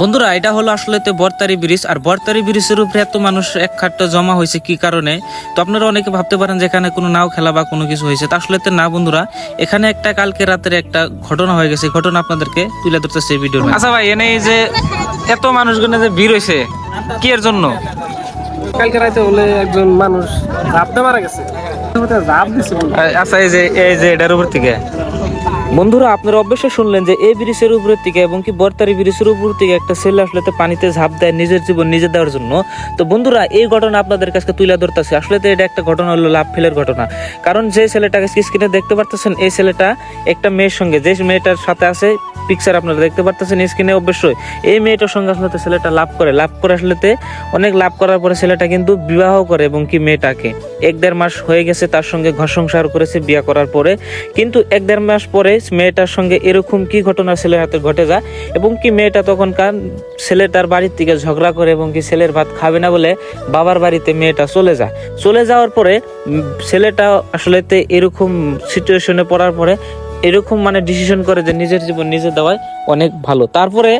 বন্ধুরা এটা হলো আসলে তো বরতারি ব্রিজ আর বরতারি ব্রিজের উপরে এত মানুষ এক খাট্টা জমা হয়েছে কি কারণে? তো আপনারা অনেকে ভাবতে পারেন যে এখানে কোনো নাও খেলা বা কোনো কিছু হয়েছে। তা আসলে তো না বন্ধুরা এখানে একটা কালকে রাতের একটা ঘটনা হয়ে গেছে। ঘটনা আপনাদেরকে তুলে ধরতেছে এই ভিডিওর আচ্ছা ভাই এনে যে এত মানুষগুলো যে ভিড় হয়েছে কি এর জন্য? কালকে রাতে বলে একজন মানুষ ঝাপতে মারা গেছে। ঝাপ। আচ্ছা এই যে এই যে এটার উপর থেকে। বন্ধুরা, আপনারা অবশ্যই শুনলেন যে এই ব্রিজের উপর থেকে এবং কি বর্তারি ব্রিজের উপর থেকে একটা ছেলে আসলে পানিতে ঝাঁপ দেয় নিজের জীবন নিজে দেওয়ার জন্য। তো বন্ধুরা, এই ঘটনা আপনাদের কাছে তুলে ধরতেছে। আসলে তো এটা একটা ঘটনা হলো লাভ ফেলের ঘটনা। কারণ যে ছেলেটাকে স্ক্রিনে দেখতে পারতেছেন? এই ছেলেটা একটা মেয়ের সঙ্গে, যে মেয়েটার সাথে আছে পিকচার আপনারা দেখতে পারতেছেন স্ক্রিনে অবশ্যই। এই মেয়েটার সঙ্গে আসলে ছেলেটা লাভ করে। লাভ করে আসলে অনেক লাভ করার পরে ছেলেটা কিন্তু বিবাহ করে এবং কি মেয়েটাকে। এক দেড় মাস হয়ে গেছে, তার সঙ্গে ঘর সংসার করেছে বিয়ে করার পরে। কিন্তু এক দেড় মাস পরে মেয়েটার সঙ্গে এরকম কি ঘটনা ছেলের হাতে ঘটে যায়? এবং কি মেয়েটা তখন তখনকার ছেলেটার বাড়ির থেকে ঝগড়া করে এবং কি ছেলের ভাত খাবে না বলে বাবার বাড়িতে মেয়েটা চলে যায়? চলে যাওয়ার পরে ছেলেটা আসলে এরকম সিচুয়েশনে পড়ার পরে এরকম মানে ডিসিশন করে যে নিজের জীবন নিজে দেওয়ায় অনেক ভালো। তারপরে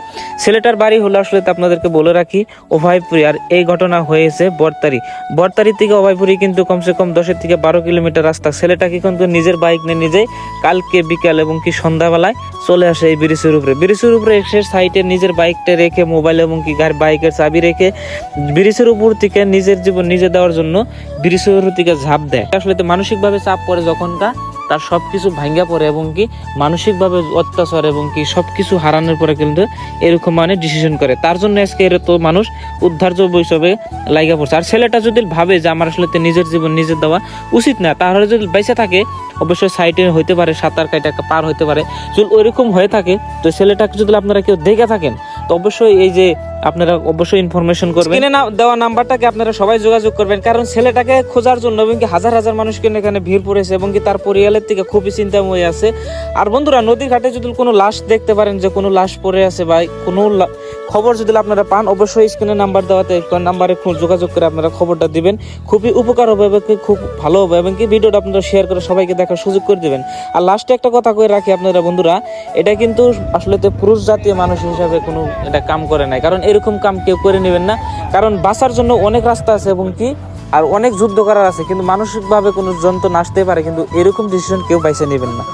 ছেলেটার বাড়ি হলো আসলে তো আপনাদেরকে বলে রাখি, অভয়পুরি। আর এই ঘটনা হয়েছে বরতারি। বরতারি থেকে অভয়পুরি কিন্তু কমসে কম দশের থেকে বারো কিলোমিটার রাস্তা। ছেলেটাকে কিন্তু নিজের বাইক নিয়ে নিজেই কালকে বিকাল এবং কি সন্ধ্যাবেলায় চলে আসে এই ব্রিজের উপরে। ব্রিজের উপরে এসে সাইটে নিজের বাইকটা রেখে মোবাইল এবং কি গাড়ি বাইকের চাবি রেখে ব্রিজের উপর থেকে নিজের জীবন নিজে দেওয়ার জন্য ব্রিজের উপর থেকে ঝাঁপ দেয়। আসলে তো মানসিকভাবে চাপ পড়ে যখনটা তার সব কিছু ভাঙ্গা পড়ে এবং কি মানসিকভাবে অত্যাচার এবং কি সবকিছু হারানোর পরে কিন্তু এরকম মানে ডিসিশন করে। তার জন্য আজকে এর তো মানুষ উদ্ধার্য হিসেবে লাইগা পড়ছে। আর ছেলেটা যদি ভাবে যে আমার আসলে নিজের জীবন নিজে দেওয়া উচিত না, তাহলে যদি বেঁচে থাকে, অবশ্যই সাইডে হইতে পারে, সাঁতার কাটা পার হইতে পারে। যদি ওইরকম হয়ে থাকে, তো ছেলেটাকে যদি আপনারা কেউ দেখে থাকেন, তো অবশ্যই এই যে আপনারা অবশ্যই ইনফরমেশন করবেন। না দেওয়া নাম্বারটাকে আপনারা সবাই যোগাযোগ করবেন, কারণ ছেলেটাকে খোঁজার জন্য এবং কি হাজার হাজার মানুষ কিন্তু এখানে ভিড় পড়েছে এবং কি তার পরিবারের থেকে খুবই চিন্তাময় আছে। আর বন্ধুরা, নদীর ঘাটে যদি কোনো লাশ দেখতে পারেন, যে কোনো লাশ পড়ে আছে বা কোনো খবর যদি আপনারা পান, অবশ্যই স্ক্রিনে নাম্বার দেওয়াতে নাম্বারে যোগাযোগ করে আপনারা খবরটা দিবেন। খুবই উপকার হবে এবং খুব ভালো হবে এবং কি ভিডিওটা আপনারা শেয়ার করে সবাইকে দেখার সুযোগ করে দিবেন। আর লাস্টে একটা কথা কয়ে রাখি আপনারা বন্ধুরা, এটা কিন্তু আসলে পুরুষ জাতীয় মানুষ হিসাবে কোনো এটা কাম করে নাই। কারণ এরকম কাম কেউ করে নেবেন না। কারণ বাঁচার জন্য অনেক রাস্তা আছে এবং কি, আর অনেক যুদ্ধ করার আছে, কিন্তু মানসিকভাবে কোনো যন্ত্র নাচতে পারে, কিন্তু এরকম ডিসিশন কেউ বাইসে নেবেন না।